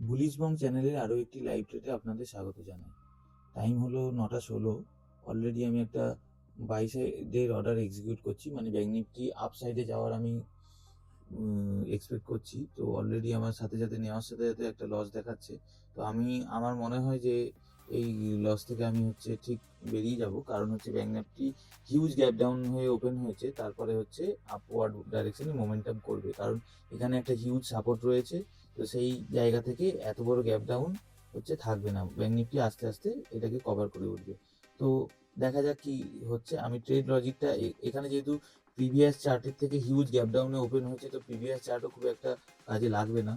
বুলিশবং চ্যানেলের আরও একটি লাইভ ট্রেডে আপনাদের স্বাগত জানাই। টাইম হলো নটা ষোলো। অলরেডি আমি একটা বাই সাইডের অর্ডার এক্সিকিউট করছি। মানে ব্যাঙ্ক নিফটি আপ সাইডে যাওয়ার আমি এক্সপেক্ট করছি। তো অলরেডি আমার সাথে সাথে নেওয়ার সাথে সাথে একটা লস দেখাচ্ছে। তো আমি, আমার মনে হয় যে এই লস থেকে আমি হচ্ছে ঠিক বেরিয়ে যাব। কারণ হচ্ছে bank nifty huge gap down হয়ে ওপেন হয়েছে। তারপরে হচ্ছে আপওয়ার্ড ডাইরেকশনে মোমেন্টাম করবে। কারণ এখানে একটা হিউজ সাপোর্ট রয়েছে। তো সেই জায়গা থেকে এত বড় গ্যাপ ডাউন হচ্ছে, থাকবে না। ব্যাঙ্ক নিফটি আস্তে আস্তে এটাকে কভার করে উঠবে। তো দেখা যাক কি হচ্ছে। আমি ট্রেড লজিকটা এখানে যেহেতু প্রিভিয়াস চার্টের থেকে হিউজ গ্যাপ ডাউনে ওপেন হয়েছে, তো প্রিভিয়াস চার্টও খুব একটা কাজে লাগবে না।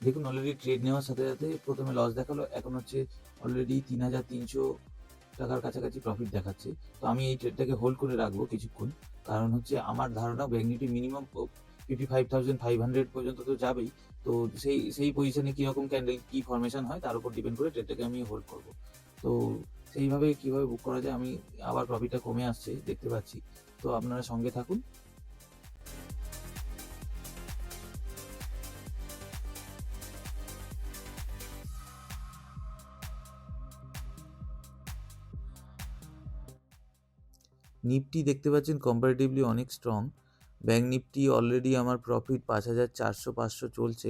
দেখুন অলরেডি ট্রেড নেওয়ার সাথে সাথে প্রথমে লস দেখাল, এখন হচ্ছে অলরেডি তিন হাজার তিনশো টাকার কাছাকাছি প্রফিট দেখাচ্ছে। তো আমি এই ট্রেডটাকে হোল্ড করে রাখব কিছুক্ষণ। কারণ হচ্ছে আমার ধারণা bank nifty minimum fifty five thousand five hundred পর্যন্ত তো যাবেই। তো সেই সেই পজিশনে কীরকম ক্যান্ডেল কী ফরমেশন হয়, তার উপর ডিপেন্ড করে ট্রেডটাকে আমি হোল্ড করব। তো সেইভাবে কীভাবে বুক করা যায়, আমি আবার প্রফিটটা কমে আসছে, দেখতে পাচ্ছি। তো আপনারা সঙ্গে থাকুন। নিফটি দেখতে পাচ্ছেন কম্পারেটিভলি অনেক স্ট্রং ব্যাঙ্ক নিফটি অলরেডি আমার প্রফিট পাঁচ হাজার চারশো পাঁচশো চলছে।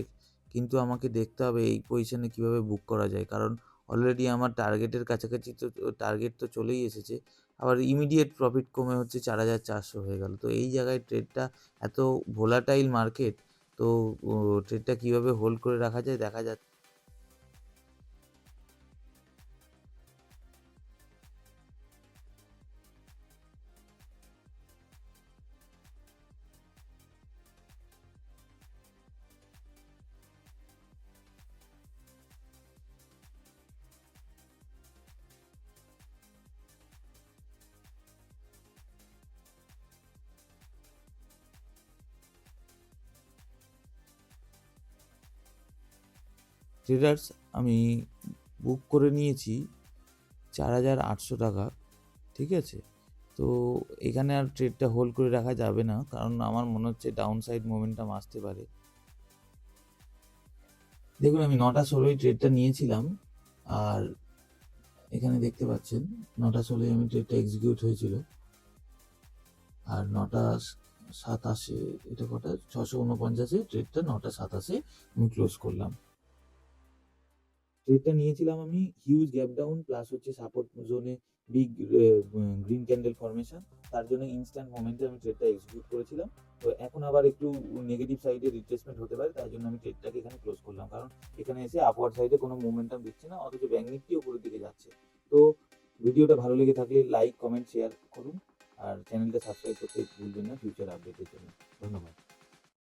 কিন্তু আমাকে দেখতে হবে এই পজিশনে কীভাবে বুক করা যায়। কারণ অলরেডি আমার টার্গেটের কাছাকাছি তো টার্গেট তো চলেই এসেছে। আবার ইমিডিয়েট প্রফিট কমে হচ্ছে চার হাজার চারশো হয়ে গেল। তো এই জায়গায় ট্রেডটা এত ভোলাটাইল মার্কেট তো ট্রেডটা কীভাবে হোল্ড করে রাখা যায় দেখা যাচ্ছে ট্রেডার্স আমি বুক করে নিয়েছি চার হাজার আটশো টাকা, ঠিক আছে? তো এখানে আর ট্রেডটা হোল্ড করে রাখা যাবে না, কারণ আমার মনে হচ্ছে ডাউন সাইড মোমেন্টাম আসতে পারে। দেখুন, আমি নটা ষোলোই ট্রেডটা নিয়েছিলাম, আর এখানে দেখতে পাচ্ছেন, নটা ষোলোই আমি ট্রেডটা এক্সিকিউট হয়েছিল। আর নটা সাতাশে, এটা কটা? ছশো উনপঞ্চাশে ট্রেডটা নটা সাতাশে আমি ক্লোজ করলাম। ট্রেডটা নিয়েছিলাম আমি হিউজ গ্যাপ ডাউন প্লাস হচ্ছে সাপোর্ট জোনে বিগ গ্রিন ক্যান্ডেল ফরমেশন তার জন্য ইনস্ট্যান্ট মোমেন্টে আমি ট্রেডটা এক্সিকিউট করেছিলাম। তো এখন আবার একটু নেগেটিভ সাইডে রিট্রেসমেন্ট হতে পারে, তাই জন্য আমি ট্রেডটাকে এখানে ক্লোজ করলাম। কারণ এখানে এসে আপওয়ার্ড সাইডে কোনো মোমেন্টাম দিচ্ছে না, অথচ ব্যাঙ্ক নিফটি উপরের দিকে যাচ্ছে। তো ভিডিওটা ভালো লেগে থাকলে লাইক কমেন্ট শেয়ার করুন। আর চ্যানেলটা সাবস্ক্রাইব করতে ভুলবেন না ফিউচার আপডেটের জন্য। ধন্যবাদ।